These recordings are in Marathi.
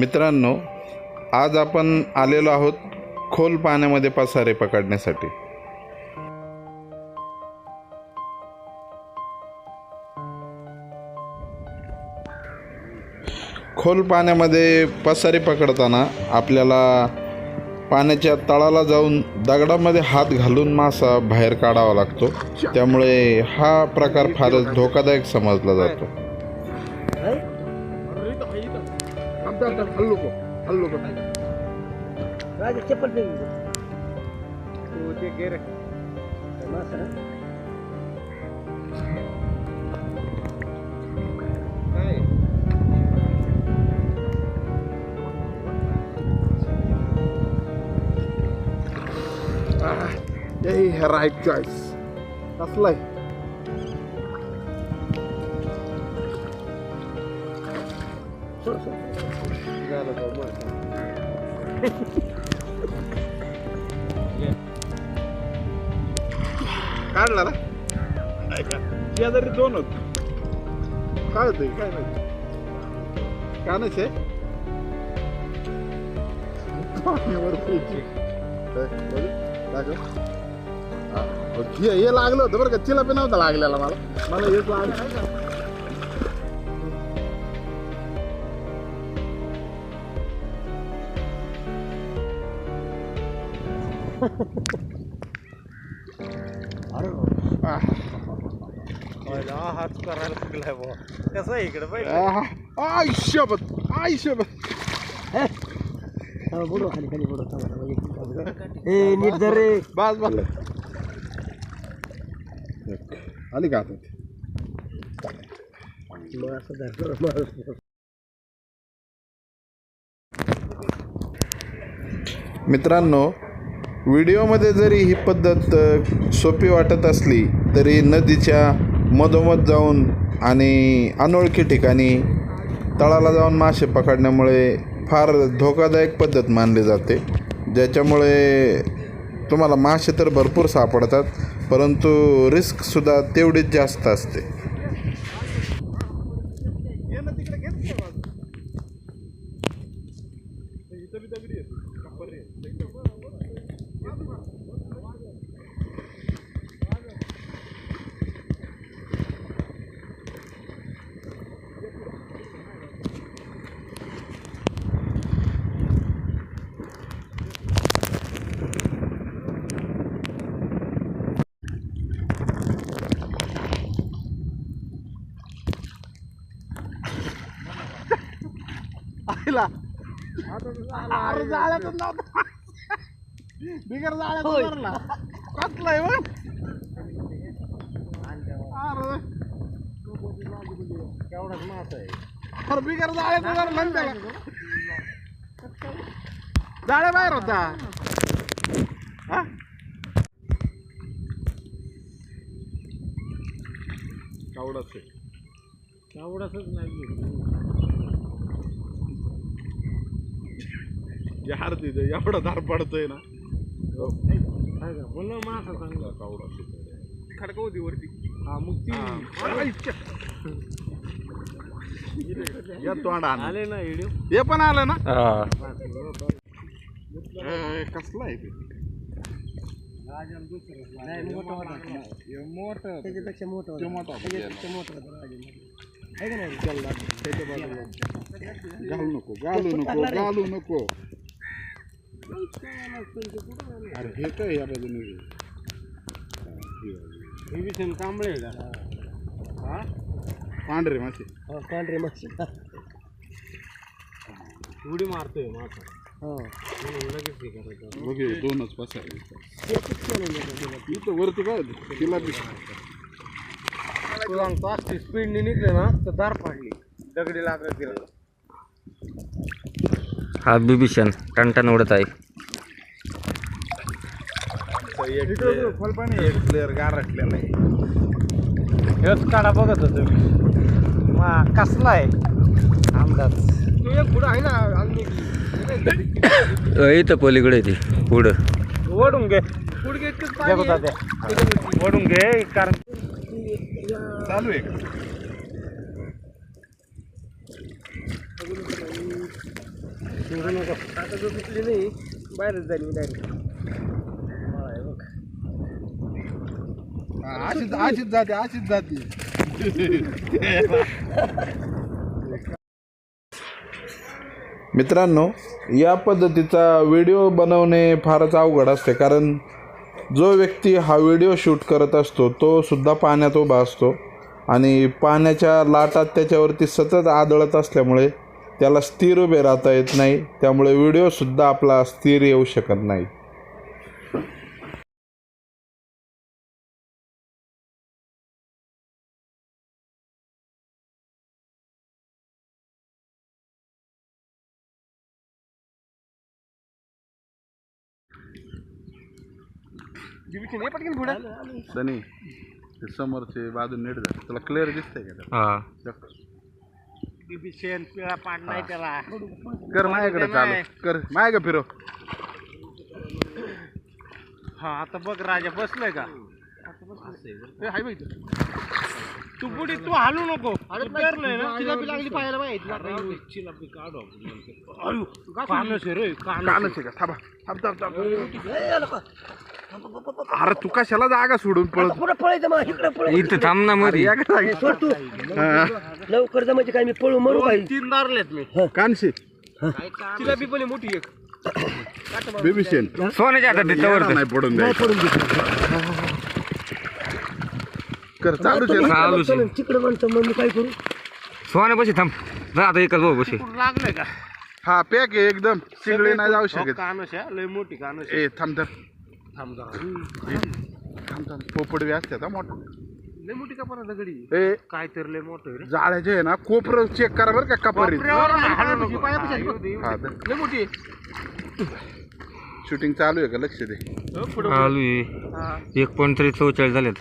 मित्रांनो आज आपण आलेलो आहोत खोल पाण्यामध्ये पसारे पकडण्यासाठी. खोल पाण्यामध्ये पसारे पकडताना आपल्याला पाण्याच्या तळाला जाऊन दगडामध्ये हात घालून मासा बाहेर काढावा लागतो. त्यामुळे हा प्रकार फारच धोकादायक समजला जातो. राजा चप्पल दे तू ते गे रे मासा ना? यही है राईट चॉईस कसलाय काढला ना? शेजारी दोन होत. काय होतंय काय नाही. कानच आहे. पाण्यावर प्यायची. काय, बघू, दाखव. हा, हे हे लागलं होतं बरं का. तिला पण नव्हतं लागलेला मला. मला हेच लागलं. हात करायला लागलाय बुवा. कसं आहे इकडे? पाहिजे आहा, आयुष्यभर आयुष्यभर बुडो खाली खाली बुडो ए नीट धर रे. बस बस. आली. का आता? धर मासा. मित्रांनो व्हिडिओमध्ये जरी ही पद्धत सोपी वाटत असली तरी नदीच्या मधोमध जाऊन आणि अनोळखी ठिकाणी तळाला जाऊन मासे पकडण्यामुळे फार धोकादायक पद्धत मानली जाते. ज्याच्यामुळे तुम्हाला मासे तर भरपूर सापडतात परंतु रिस्कसुद्धा तेवढीच जास्त असते. बिगर होय. कसलाय मग केवढाच मासा आहे अरे बिगर जाळ्याचं जर म्हण त्याला. जाळ्या बाहेर होता. हा? कावडाच आहे. केवढाच नाही. यार तिथे एवढा धार पडतोय ना. पुन्हा मासा चांगला कावडा खडका होती वरती हा मग ती या तोंड आले ना व्हिडिओ हे पण आलं ना? कसलं आहे ते? मोठं हे मोठं त्याच्यापेक्षा मोठं मोठं. त्याच्यापेक्षा मोठं घालू नको घालू नको घालू नको. अरे हे काय या बाजूने घे. हे कांबळे का हा पांढरे मासे हा पांढरे मासे उडी मारतोय मासा हा लगेच हे करायचं बघे दोनच पसारे इथं वरती काय तिला बी सांगतो स्पीडने निघले ना तर दार पाडली दगडी लागत तिला हा बिभीषण टणटण उडत आहे. हेच काढा बघत होतो मी. मा कसला आहे अंदाज? तू एक पुढं आहे ना इथं पलीकडे ती पुढं ओढून घे पुढे ओढून घे कारण चालू आहे सोडू नको आता तुटली नाही बाहेरच जाईल मी डायरेक्ट अशीच अशीच जाते अशीच जाते. मित्रांनो या पद्धतीचा व्हिडिओ बनवणे फारच अवघड असते कारण जो व्यक्ती हा व्हिडिओ शूट करत असतो तो सुद्धा पाण्यात उभा असतो. आणि पाण्याच्या लाटात त्याच्यावरती सतत आदळत असल्यामुळे त्याला स्थिर उभे राहता येत नाही त्यामुळे व्हिडिओसुद्धा आपला स्थिर येऊ शकत नाही. समोरचे बाजू नीट झाले. तुला क्लिअर दिसतंय का? हा. बिबीशन पिळा पाड नाही त्याला. कर माझ्याकडे चालू. कर. माय का फिरव हा आता बघ राजा बसलाय का? ए, हाय बघ इथं. तू पुढे तू हालू नको. तू पेरलंय ना पाहायला माहिती चिलापी काढू कानस आहे रे कानच आहे. का? थांबा. थांब थांब थांब. अरे तू कशाला जागा सोडून पळत? पुढे पळायचं मग इकडे पळ. इथं थांब ना मध्ये या का जागी? सोड तू. हा. लवकर जा म्हणजे काय मी पळू मरू काही तीन दारलेत मी. कानशी. चिलापी पण आहे मोठी एक. बेबीशेन सोन्याच्या हातात दे तवर नाही पडून द्यायचं. कर चालू आहे ना? चालूच आहे. तिकडे म्हणतो मग मी काय करू? सोन्या बशी थांब. जा आता एकच भाऊ बशी. लागलंय का? हा पॅक आहे एकदम. शिंगडी नाही जाऊ शकत. कानस आहे लय मोठी कानस ए थांब तर थांब जरा. थांब थांब. पोपट बी असते आता मोठा. लय मोठी का पण दगडी. ए. काय तर लय मोठं रे. जाळ्याचे आहे ना कोपर चेक करा बरं का. हा तर लय मोठी आहे. शूटिंग चालू आहे का? लक्ष दे. हो, पुढं आलू आहे. हा. एक पॉईंट तरी चौचाळीस झालेत.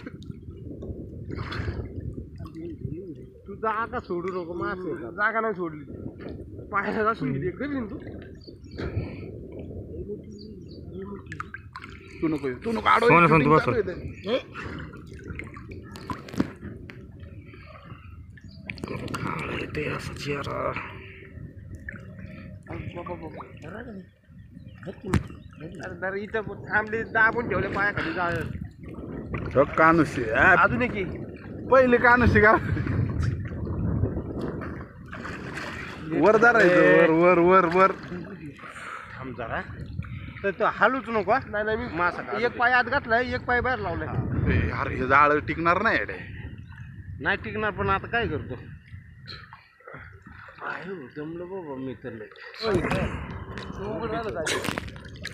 तू जागा सोडू नको मासे जागा नाही सोडली. कधी तू. तू नको येऊ. तू नको आडो सोनं सोनं तू shooting बस. चालू आहे ते. अरे जरा इथं थांबले दाबून ठेवले पायाखाली जा कानुशी अजून एक. पहिले कानुशी का वर धरायचं वर वर वर वर थांब जरा तर तो हालूच नको हा. नाही नाही मी मासा एक पाय आत घातलाय एक पाय बाहेर लावलाय अरे हे जाळ टिकणार नाही रे. नाही टिकणार पण आता काय करतो? आयो, जमलं बाबा मी तर लय.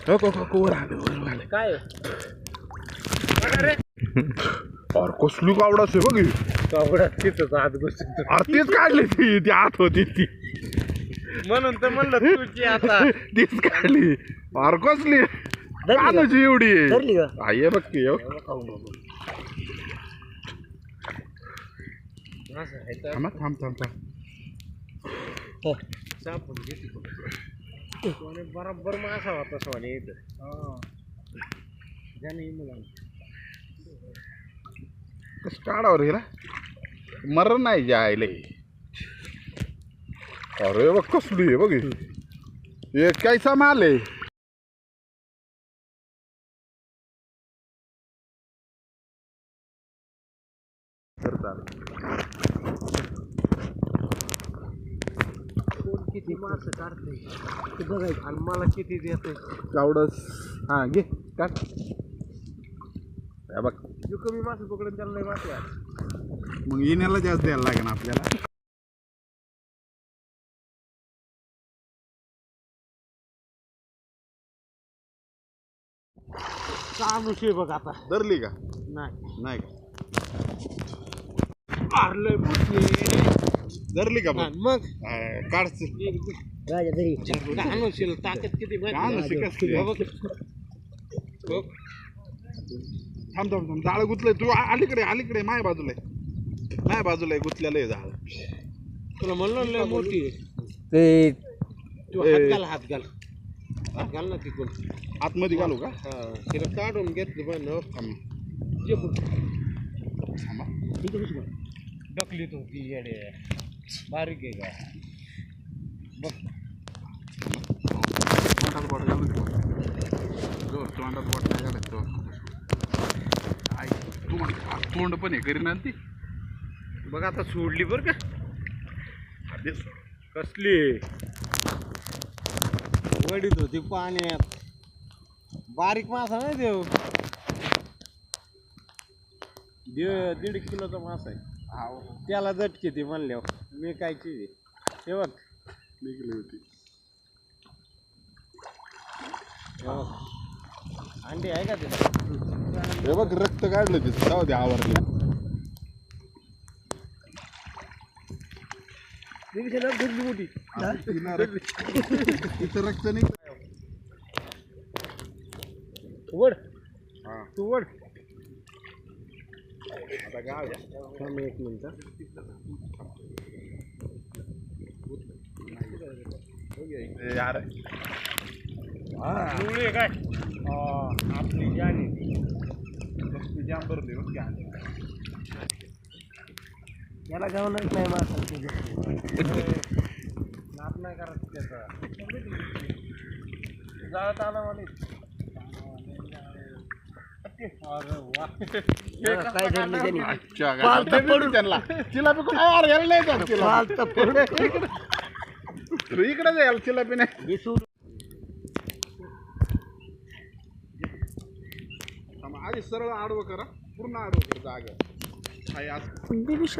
हो हो, हो, वर आले वर आले. काय? अरे कसली कावडाच आहे बघ ही. कावडा तिथंच आत बसतो. अरे तेच काढली ती ती आत होती ती. म्हणून तर म्हणलं तुझी आता. तीच काढली अरे कसली? एवढी आहे. धरली का? हा, ये बघ की हो. असं आहे तर थांब थांब थांब थांब. घेते. कोणी बरोबर मासा होता सोने इथं. ज्याने मुलांना कसं काढावर हिला? मरण नाही जायले अरे बघ कसली आहे बघ ही. हे कैसा माल आहे? किती माणसं काढते ते बघायचं आणि मला किती देते कावडस हा घे काढ. हे बघ. जो कमी मासे पकडून त्याला लय मासे आहे. मग येण्याला जास्त द्यायला लागेल आपल्याला. चालू शे बघ आता? धरली का? नाही. नाही का? मारलंय धरली का बघ मग? हा, काढ राजा तरी कानोशील ताकद किती माहिती आहे? कानुशी कसली आहे? बघ. थांब थांब थांब. जाळ गुतलंय. तू आ- अलीकडे अलीकडे माय बाजूला आहे माय बाजूला आहे गुतलेलं आहे जाळ तुला म्हणलं लय मोठी आहे. ते तू ए. हात घाल हात घाल. घाल ना तिकडून. आतमध्ये घालू का? हा तिला काढून घेतलं बरं न. घेतली पण डकली तू की येडे. बारीक आहे का? बघ. तोंडात बोट घालू जोर तोंडात बोट नाही घालत तो. आई तोंड तोंड पण हे करीन ती. बघ आता सोडली बरं का. आधीच कसली? वडीत होती पाण्यात. बारीक मासा नाही देव. दे- दीड किलोचा मासा आहे. त्याला झटके ते म्हणल्यावर. मी काय चीज हे बघ. निघली होती. अंडे आहे का ते हे बघ रक्त काढलं तिथं. जाऊ दे आवरले देवीच्या नाव धरली मोठी इथं रक्त निघ वड हा. तू वड आता गाव एक मिनिट यार पिवळी काय आपली जाणी जाम भरली बघ याला गावणार नाही मासा नाप नाही करत त्याचा. जाळत आला इकडे जाईल नाही. आधी सरळ आडवं करा. पूर्ण आडवं कर जागा हाय असं धरली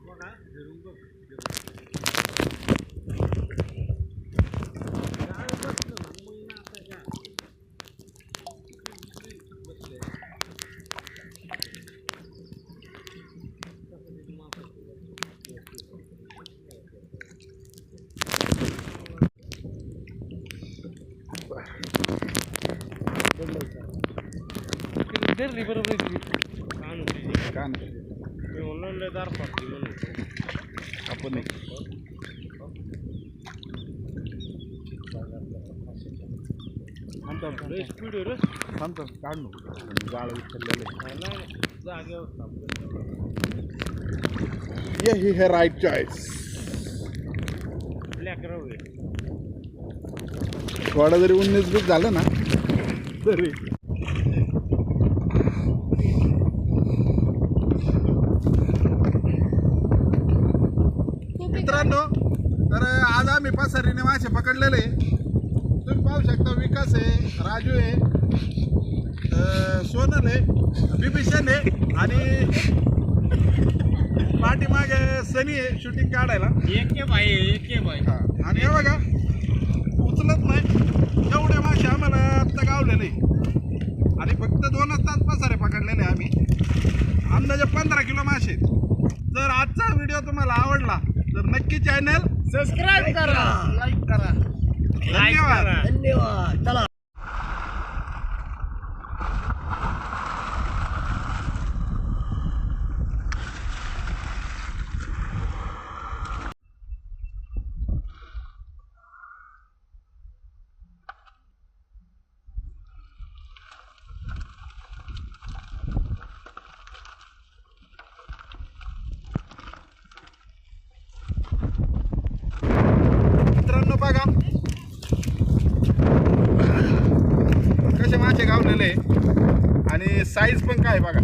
बरोबर का नाही मी म्हणलो लय दार पडते म्हणून आपण एक लय स्पीड आहे रे थांब थांब, काढ नको जाळ उचललेलं नाही नाही जागेवर थांब. ये ही है राईट चॉईस ब्लॅक रवळे थोडा जरी उन्नीस बीस झालं ना तरी मित्रांनो तर आज आम्ही मासे पकडलेले तुम्ही पाहू शकता विकास आहे राजू आहे सोनल आहे बिभीषण आहे आणि पाठीमागे सनी आहे शूटिंग काढायला. एक के भाई एक के भाई हा. आणि हे बघा उचलत नाही. एवढे मासे आम्हाला आत्ता गावलेले आणि फक्त दोनच तास पसारे पकडलेले आम्ही. अंदाजे पंधरा किलो मासे. जर आजचा व्हिडिओ तुम्हाला आवडला तर नक्की चॅनल सबस्क्राईब करा. लाईक करा. धन्यवाद. धन्यवाद. चला मित्रांनो बघा. कसे मासे गावलेले. आणि साईज पण काय बघा.